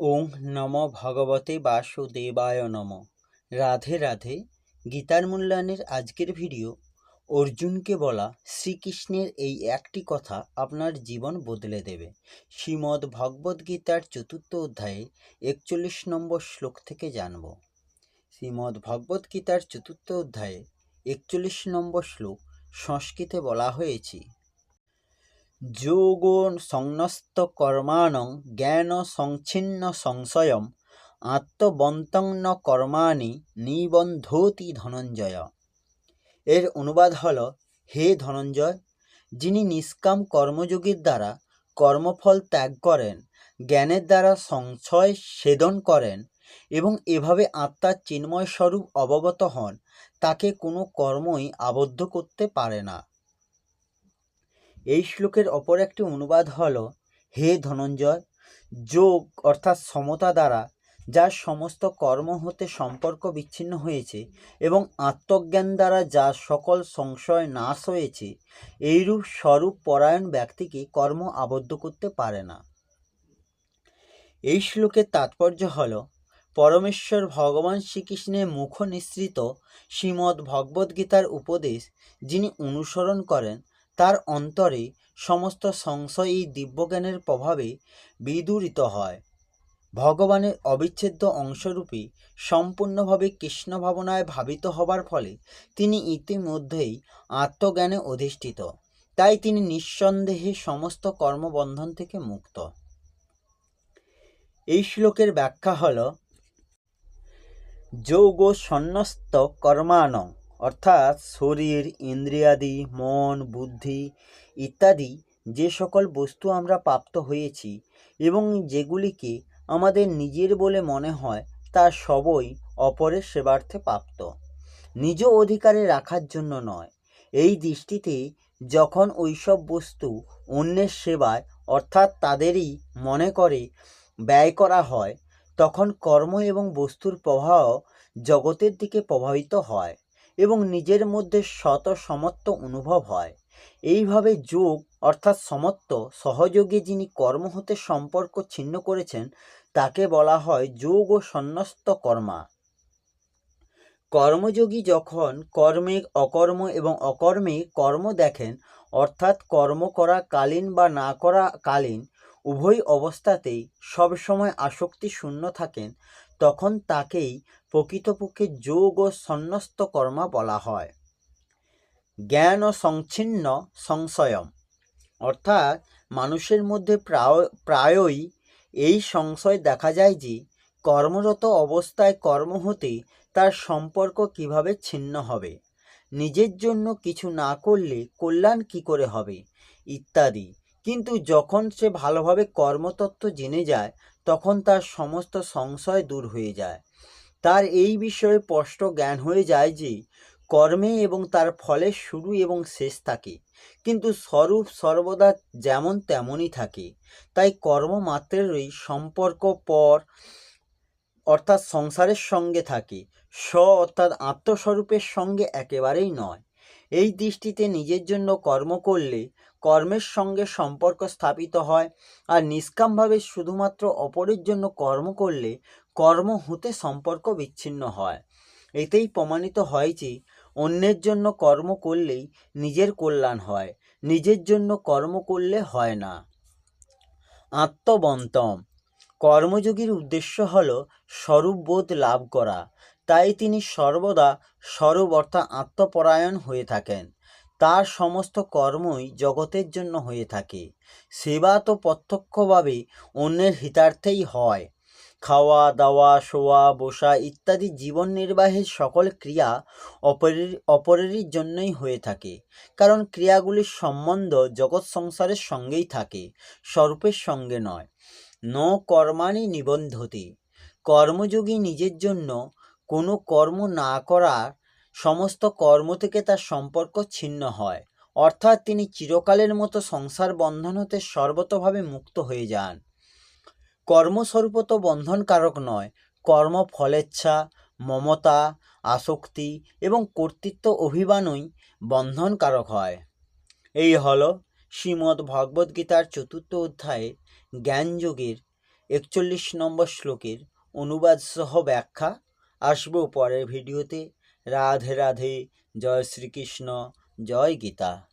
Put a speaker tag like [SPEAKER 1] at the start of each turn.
[SPEAKER 1] ওং নম ভগবতে বাসুদেবায় নম। রাধে রাধে, গীতার মূল্যায়নের আজকের ভিডিও। অর্জুনকে বলা শ্রীকৃষ্ণের এই একটি কথা আপনার জীবন বদলে দেবে। শ্রীমদ্ ভগবদ্ গীতার চতুর্থ অধ্যায়ে একচল্লিশ নম্বর শ্লোক থেকে জানব। শ্রীমদ্ ভগবদ্ গীতার চতুর্থ অধ্যায়ে একচল্লিশ নম্বর শ্লোক সংস্কৃতে বলা হয়েছে যোগো সংনস্ত কর্মাণং জ্ঞান সংচ্ছিন্ন সংশয়ম আত্মবন্তং ন কর্মাণি নিবন্ধতি ধনঞ্জয়। এর অনুবাদ হল, হে ধনঞ্জয়, যিনি নিষ্কাম কর্মযোগীর দ্বারা কর্মফল ত্যাগ করেন, জ্ঞানের দ্বারা সংশয় ছেদন করেন এবং এভাবে আত্মার চিন্ময় স্বরূপ অবগত হন, তাকে কোনো কর্মই আবদ্ধ করতে পারে না। এই শ্লোকের অপর একটি অনুবাদ হল, হে ধনঞ্জয়, যোগ অর্থাৎ সমতা দ্বারা যার সমস্ত কর্ম হতে সম্পর্ক বিচ্ছিন্ন হয়েছে এবং আত্মজ্ঞান দ্বারা যা সকল সংশয় নাশ হয়েছে, এইরূপ স্বরূপ পরায়ণ ব্যক্তিকে কর্ম আবদ্ধ করতে পারে না। এই শ্লোকের তাৎপর্য হল, পরমেশ্বর ভগবান শ্রীকৃষ্ণের মুখ নিঃসৃত শ্রীমদ্ ভগবদ্গীতার উপদেশ যিনি অনুসরণ করেন তার অন্তরে সমস্ত সংশয় এই দিব্যজ্ঞানের প্রভাবে বিদূরিত হয়। ভগবানের অবিচ্ছেদ্য অংশরূপী সম্পূর্ণভাবে কৃষ্ণ ভাবনায় ভাবিত হবার ফলে তিনি ইতিমধ্যেই আত্মজ্ঞানে অধিষ্ঠিত। তাই তিনি নিঃসন্দেহে সমস্ত কর্মবন্ধন থেকে মুক্ত। এই শ্লোকের ব্যাখ্যা হল, যৌগ সন্ন্যস্ত কর্মাণ অর্থাৎ শরীর, ইন্দ্রিয়াদি, মন, বুদ্ধি ইত্যাদি যে সকল বস্তু আমরা প্রাপ্ত হয়েছি এবং যেগুলিকে আমাদের নিজের বলে মনে হয়, তা সবই অপরের সেবার্থে প্রাপ্ত। নিজ অধিকারে রাখার জন্য নয়। এই দৃষ্টিতে যখন ওইসব বস্তু অন্যের সেবায়, অর্থাৎ তাদেরই মনে করে, ব্যয় করা হয়, তখন কর্ম এবং বস্তুর প্রবাহ জগতের দিকে প্রভাবিত হয়। এবং নিজের মধ্যে শত সমত্ব অনুভব হয়। এইভাবে যোগ, অর্থাৎ সমত্ব, সহযোগে যিনি কর্ম হতে সম্পর্ক ছিন্ন করেছেন, তাকে বলা হয় যোগ ও সন্ন্যস্ত কর্মা। কর্মযোগী যখন কর্মে অকর্ম এবং অকর্মে কর্ম দেখেন, অর্থাৎ কর্ম করা কালীন বা না করা কালীন উভয় অবস্থাতেই সবসময় আসক্তি শূন্য থাকেন, তখন তাকেই প্রকৃতপক্ষে যোগ ও সন্ন্যস্ত কর্মা বলা হয়। জ্ঞান ও সংচ্ছিন্ন সংশয়ম, অর্থাৎ মানুষের মধ্যে প্রায়, প্রায়ই এই সংশয় দেখা যায় যে, কর্মরত অবস্থায় কর্ম হতে তার সম্পর্ক কীভাবে ছিন্ন হবে, নিজের জন্য কিছু না করলে কল্যাণ কি করে হবে, ইত্যাদি। কিন্তু যখন সে ভালোভাবে কর্মতত্ত্ব জেনে যায়, তখন তার সমস্ত সংশয় দূর হয়ে যায়। তার এই বিষয়ে স্পষ্ট জ্ঞান হয়ে যায় যে, কর্মে এবং তার ফলের শুরু এবং শেষ থাকে, কিন্তু স্বরূপ সর্বদা যেমন তেমনই থাকে। তাই কর্মমাত্রেরই সম্পর্ক পর অর্থাৎ সংসারের সঙ্গে থাকে, স্ব অর্থাৎ আত্মস্বরূপের সঙ্গে একেবারেই নয়। এই দৃষ্টিতে নিজের জন্য কর্ম করলে কর্মের সঙ্গে সম্পর্ক স্থাপিত হয় আর নিষ্কামভাবে শুধুমাত্র অপরের জন্য কর্ম করলে কর্ম হতে সম্পর্ক বিচ্ছিন্ন হয়। এতেই প্রমাণিত হয় যে অন্যের জন্য কর্ম করলেই নিজের কল্যাণ হয়, নিজের জন্য কর্ম করলে হয় না। আত্মবন্তম কর্মযোগীর উদ্দেশ্য হল স্বরূপবোধ লাভ করা। তাই তিনি সর্বদা স্বরূপ অর্থাৎ আত্মপরায়ণ হয়ে থাকেন। তার সমস্ত কর্মই জগতের জন্য হয়ে থাকে। সেবা তো প্রত্যক্ষভাবে অন্যের হিতার্থেই হয়। খাওয়া, দাওয়া, শোয়া, বসা ইত্যাদি জীবন নির্বাহের সকল ক্রিয়া অপরের, অপরেরই জন্যই হয়ে থাকে। কারণ ক্রিয়াগুলির সম্বন্ধ জগৎ সংসারের সঙ্গেই থাকে, স্বরূপের সঙ্গে নয়। ন কর্মাণি নিবন্ধতি। কর্মযোগী নিজের জন্য কোনো কর্ম না করার সমস্ত কর্ম থেকে তার সম্পর্ক ছিন্ন হয়। অর্থাৎ তিনি চিরকালের মতো সংসার বন্ধন হতে সর্বতভাবে মুক্ত হয়ে যান। কর্মস্বরূপ তো বন্ধনকারক নয়, কর্ম ফলেচ্ছা, মমতা, আসক্তি এবং কর্তৃত্ব অভিমানই বন্ধনকারক হয়। এই হল শ্রীমদ্ ভগবদ্গীতার চতুর্থ অধ্যায়ে জ্ঞানযোগের একচল্লিশ নম্বর শ্লোকের অনুবাদ সহ ব্যাখ্যা। আসব পরের ভিডিওতে। রাধে রাধে জয় শ্রীকৃষ্ণ জয় গীতা।